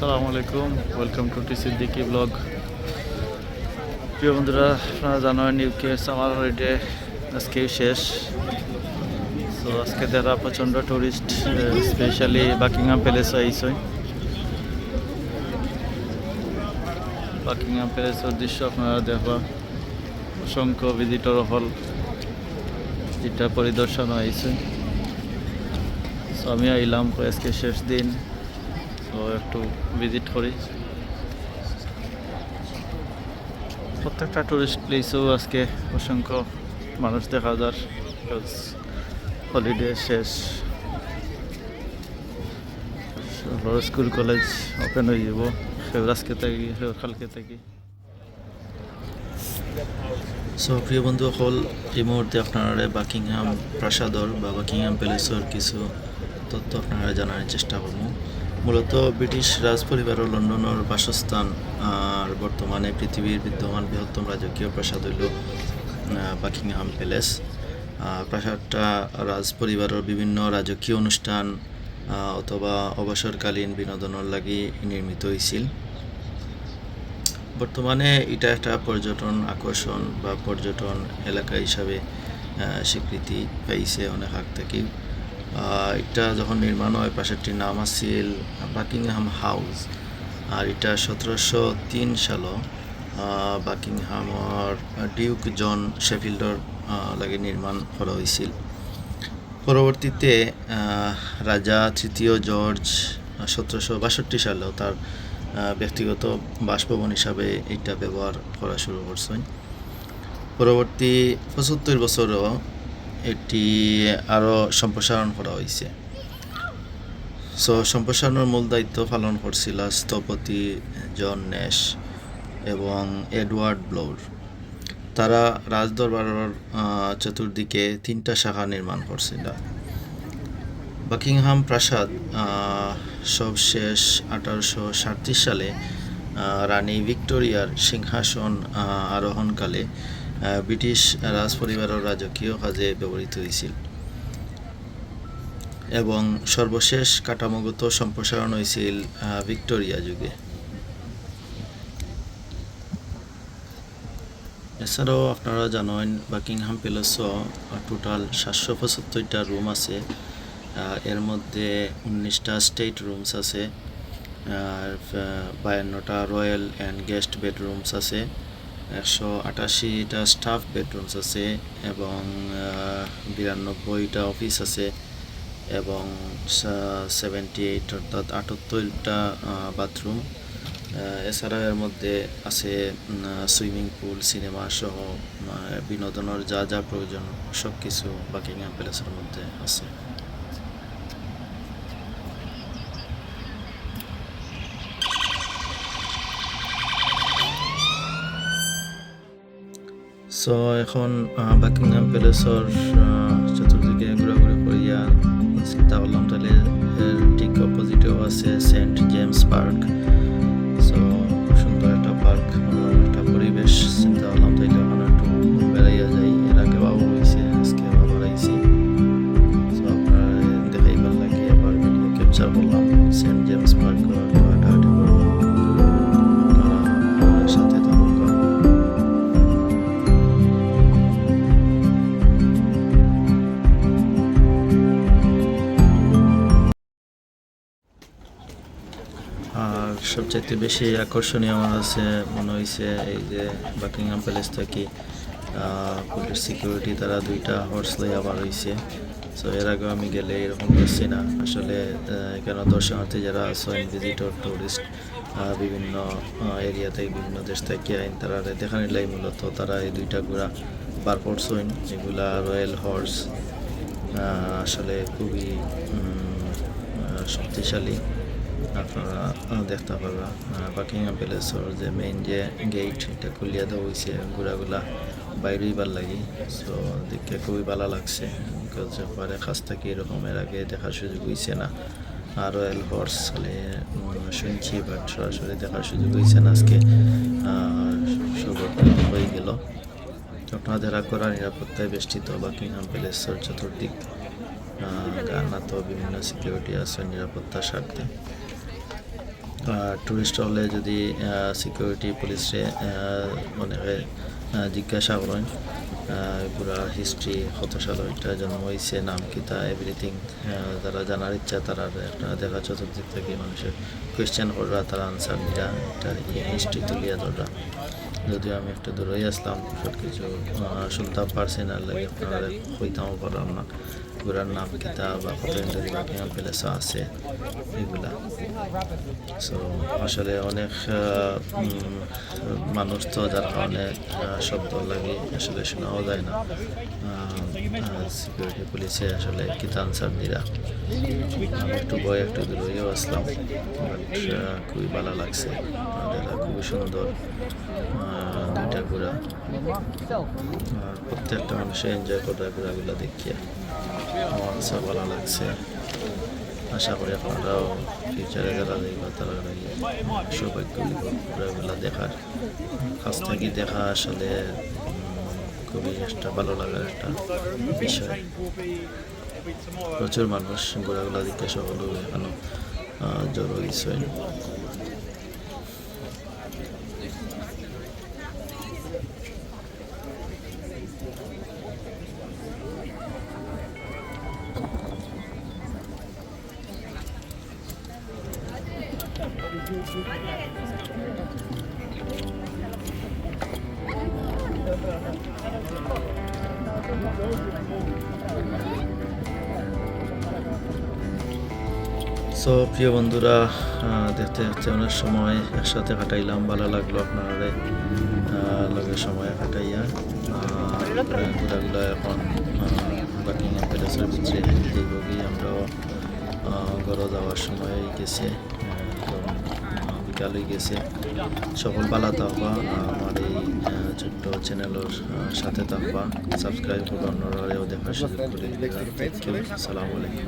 আসসালামু আলাইকুম welcome to T Siddiqui vlog প্রিয় বন্ধুরা, আপনারা জানুয়ারি ইউকে সামার হলিডে আজকেই শেষ। সো আজকে দেখা প্রচণ্ড টুরিস্ট স্পেশালি বাকিংহাম প্যালেস আইসই বাকিংহাম প্যালেসের দৃশ্য আপনারা দেখবা। অসংখ্য ভিজিটর হল যেটা পরিদর্শন হয়েছে আমি আইলাম আজকে শেষ দিন। তো একটু ভিজিট করি। প্রত্যেকটা টুরিস্ট প্লেসেও আজকে অসংখ্য মানুষ দেখা যার। হলিডে শেষ। স্কুল কলেজ ওপেন হয়ে যাব। সেও আজকে থাকি, সেও কালকে থাকি। সো প্রিয় বন্ধু হল এই মুহূর্তে আপনারা বাকিংহাম প্রাসাদর বা বাকিংহাম প্যালেসের কিছু তথ্য আপনারা জানার চেষ্টা করব। মূলত ব্রিটিশ রাজ পরিবার ও লন্ডনের বাসস্থান, আর বর্তমানে পৃথিবীর বিদ্যমান বৃহত্তম রাজকীয় প্রাসাদ হইল বাকিংহাম প্যালেস। প্রাসাদটা রাজ পরিবারের বিভিন্ন রাজকীয় অনুষ্ঠান অথবা অবসরকালীন বিনোদনের লাগি নির্মিত হয়েছিল বর্তমানে এটা একটা পর্যটন আকর্ষণ বা পর্যটন এলাকা হিসাবে স্বীকৃতি পাইছে অনেক আগ থেকেই। এটা যখন নির্মাণ হয় প্রাসাদটির নাম আছিল বাকিংহাম হাউস। আর এটা সতেরোশো তিন সাল বাকিংহামর ডিউক জন শেফিল্ডর লাগে নির্মাণ করা হয়েছিল পরবর্তীতে রাজা তৃতীয় জর্জ সতেরোশো বাষট্টি সালেও তার ব্যক্তিগত বাসভবন হিসাবে এটা ব্যবহার করা শুরু করছেন। পরবর্তী পঁচাত্তর বছরও এটি আরও সম্প্রসারণ করা হয়েছে। সো সম্প্রসারণের মূল দায়িত্ব পালন করছিল স্থপতি জন নেশ এবং এডওয়ার্ড ব্লোর। তারা রাজদরবারের চতুর্দিকে তিনটা শাখা নির্মাণ করছিল। বাকিংহাম প্রাসাদ সবশেষ আঠারোশো সালে রানী ভিক্টোরিয়ার সিংহাসন আরোহণকালে ব্রিটিশ রাজপরিবারের রাজকীয় কাজে ব্যবহৃত হয়েছিল এবং সর্বশেষ কাঠামোগত সম্প্রসারণ হয়েছিল ভিক্টোরিয়া যুগে। এছাড়াও আপনারা জানেন, বাকিংহাম প্যালেসও টোটাল সাতশো পঁচাত্তরটা রুম আছে। এর মধ্যে উনিশটা স্টেট রুমস আছে। আর বায়ান্নটা রয়্যাল অ্যান্ড গেস্ট বেডরুমস আছে। একশো আটাশিটা স্টাফ বেডরুমস আছে এবং বিরানব্বইটা অফিস আছে এবং সেভেন্টি এইট অর্থাৎ আটাত্তরটা বাথরুম এছাড়া এর মধ্যে আছে সুইমিং পুল সিনেমা সহ বিনোদনের যা যা প্রয়োজন সব কিছু বাকিংহাম প্যালেসের মধ্যে আছে। সো এখন বাকিংহাম প্যালেসর চতুর্দিকে ঘোরাঘুরি করিয়া চিন্তা করলাম তাহলে এর ঠিক অপোজিটেও আছে সেন্ট জেমস পার্ক সো সুন্দর একটা পার্ক একটা পরিবেশ সবচাইতে বেশি আকর্ষণীয় আমার কাছে মনে হয়েছে এই যে বাকিংহাম প্যালেস থেকে পুলিশ সিকিউরিটি তারা দুইটা হর্স লই আবার হয়েছে সো এর আগেও আমি গেলে এরকম দেখছি না। আসলে এখানে দর্শনার্থী যারা আছেন ভিজিটর টুরিস্ট বিভিন্ন এরিয়া থেকে বিভিন্ন দেশ থেকে আইন তারা দেখানির লাই মূলত তারা এই দুইটা ঘোরা বার করছেন, যেগুলা রয়্যাল হর্স আসলে খুবই শক্তিশালী। আপনারা দেখতে পারবা বাকিংহাম প্যালেসের যে মেইন যে গেট এটা খুলিয়া দেওয়া হয়েছে ঘোরাগুলা বাইরে বার লাগি। সো দেখতে খুবই ভালো লাগছে বিকজ পরে কাছ থেকে এরকম এর আগে দেখার সুযোগ হয়েছে না। আর রয়্যাল হর্স শুনছি বাট সরাসরি দেখার সুযোগ হয়েছে না আজকে। সৌভাগ্য হয়ে গেল। আপনাদের করা নিরাপত্তায় বেষ্টিত বাকিংহাম প্যালেসের চতুর্দিক। গানা তো বিভিন্ন সিকিউরিটি আছে, নিরাপত্তার স্বার্থে। টুরিস্ট হলে যদি সিকিউরিটি পুলিশে অনেকে জিজ্ঞাসা করেন পুরা হিস্ট্রি কত সালে এটা জন্ম হয়েছে নাম কিতা এভরিথিং যারা জানার ইচ্ছা, তারা একটা দেখা চতুর্দিক থেকে মানুষের কোয়েশ্চেন করা তারা আনসার দিয়া এটা হিস্ট্রি তুলিয়া ধরা যদিও আমি একটু দূরেই আসলাম সব কিছু শুনতাম পারছি না লাগে আপনারা কইতামও পারলাম না। ঘোরার নাম কিতা বা কত ইন্টারভিউ আছে, এগুলা। সো আসলে অনেক মানুষ তো যার কারণে শব্দ লাগে আসলে শোনাও যায় না। সিকিউরিটি পুলিশে আসলে কিতা আনসার দিরা। আমি একটু ভয় একটু দূরেও আসলাম বাট খুবই ভালো লাগছে। খুবই সুন্দর দুইটা ঘোরা? আর প্রত্যেকটা মানুষে এনজয় করে ঘোরাগুলো দেখিয়া। আমার কাছে ভালো লাগছে। আশা করি আপনারাও ফিউচারে যারা দেখবা তারা সৌভাগ্য ঘোরাগুলো দেখার। কাছ থেকে দেখা আসলে খুবই একটা ভালো লাগার একটা বিষয়। প্রচুর মানুষ ঘোরাগুলো দেখতে সকলে এখনও জড়ো হয়েছে সো প্রিয় বন্ধুরা দেখতে দেখতে অনেক সময় একসাথে কাটাইলাম, ভালো লাগল আপনারা লগে সময় কাটাইয়া। ঘোরাগুলো এখন বাকিংহাম প্যালেসের ভিতরে আমরাও ঘরে যাওয়ার সময় গেছে। হয়ে গেছে। সকল পালা থাকবা আমার এই ছোট্ট চ্যানেলের সাথে থাকবা সাবস্ক্রাইব করবা অন্যরাও দেখার সুযোগ করে. আসসালামু আলাইকুম